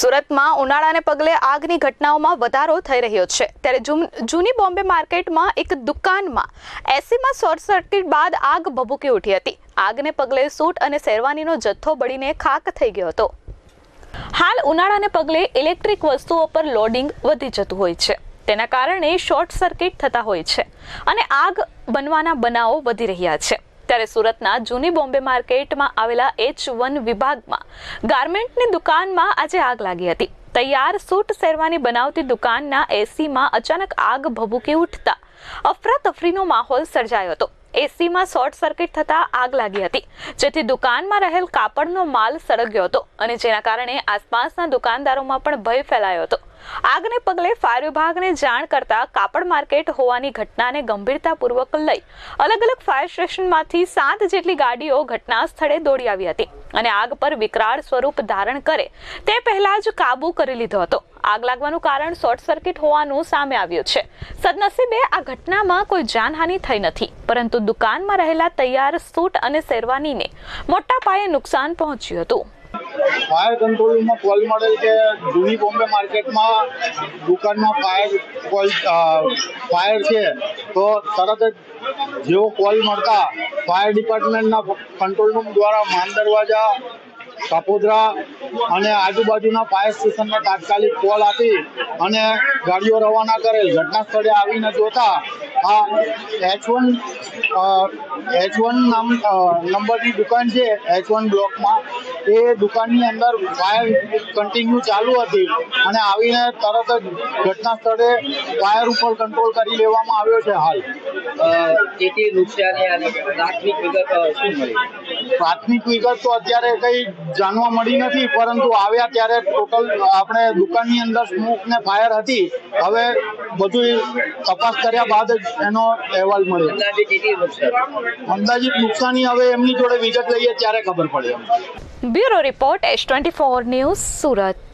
સુરતમાં ઉનાળાને પગલે આગની ઘટનાઓમાં વધારો થઈ રહ્યો છે. ત્યારે જૂન- બોમ્બે માર્કેટમાં એક દુકાનમાં એસીમાં શોર્ટ સર્કિટ બાદ આગ ભભૂકી ઉઠી હતી. આગને પગલે સૂટ અને શેરવાનીનો જથ્થો બળીને ખાક થઈ ગયો હતો. હાલ ઉનાળાને પગલે ઇલેક્ટ્રિક વસ્તુઓ પર લોડિંગ વધી જતું હોય છે. તેના કારણે શોર્ટ સર્કિટ થતા હોય છે અને આગ બનવાના બનાવો વધી રહ્યા છે. ત્યારે સુરતના જૂની બોમ્બે માર્કેટમાં આવેલા એચ વન વિભાગમાં ગાર્મેન્ટની દુકાનમાં આજે આગ લાગી હતી. તૈયાર સૂટ શેરવાની બનાવતી દુકાનના એસીમાં અચાનક આગ ભભૂકી ઉઠતા અફરાતફરીનો માહોલ સર્જાયો હતો. એસીમાં શોર્ટ સર્કિટ થતા આગ લાગી હતી. જેથી દુકાનમાં રહેલ કાપડનો માલ સળગ્યો હતો અને જેના કારણે આસપાસના દુકાનદારોમાં પણ ભય ફેલાયો હતો. આગને પગલે ફાયર વિભાગને જાણ કરતા કાપડ માર્કેટ હોવાની ઘટનાને ગંભીરતાપૂર્વક લઈ અલગ અલગ ફાયર સ્ટેશનમાંથી સાત જેટલી ગાડીઓ ઘટના સ્થળે દોડી આવી હતી અને આગ પર વિકરાળ સ્વરૂપ ધારણ કરે તે પહેલા જ કાબુ કરી લીધો હતો. આગ લાગવાનું કારણ શોર્ટ સર્કિટ હોવાનું સામે આવ્યું છે. સદનસીબે આ ઘટનામાં કોઈ જાનહાનિ થઈ નથી, પરંતુ દુકાનમાં રહેલા તૈયાર સૂટ અને શેરવાનીને મોટા પાયે નુકસાન પહોંચ્યું હતું. ફાયર કંટ્રોલમાં કોલ મળેલ કે જૂની બોમ્બે માર્કેટમાં દુકાનમાં ફાયર કોલ ફાયર છે, તો તરત જ જેવો કોલ મળતા ફાયર ડિપાર્ટમેન્ટના કંટ્રોલ રૂમ દ્વારા માન દરવાજા, કાપોદરા અને આજુબાજુના ફાયર સ્ટેશનને તાત્કાલિક કોલ આપી અને ગાડીઓ રવાના કરેલ. ઘટના સ્થળે આવીને જોતા આ એચ વન એચ વન નામ નંબરની દુકાન છે એચ વન બ્લોકમાં. એ દુકાનની અંદર ફાયર કન્ટિન્યુ ચાલુ હતી અને આવીને તરત જ ઘટના સ્થળે ફાયર ઉપર કંટ્રોલ કરી લેવામાં આવ્યો છે હાલ. કેટલી નુકસાની અને પ્રાથમિક વિગત શું મળી? પ્રાથમિક વિગત તો અત્યારે કંઈ જાણવા મળી નથી પરંતુ આવ્યા ત્યારે ટોટલ આપણે દુકાનની અંદર સ્મોક ને ફાયર હતી. હવે બધું તપાસ કર્યા બાદ જ એનો અહેવાલ મળ્યો. અંદાજિત નુકસાની હવે એમની જોડે વિગત લઈએ ત્યારે ખબર પડે bureau report S twenty four news Surat.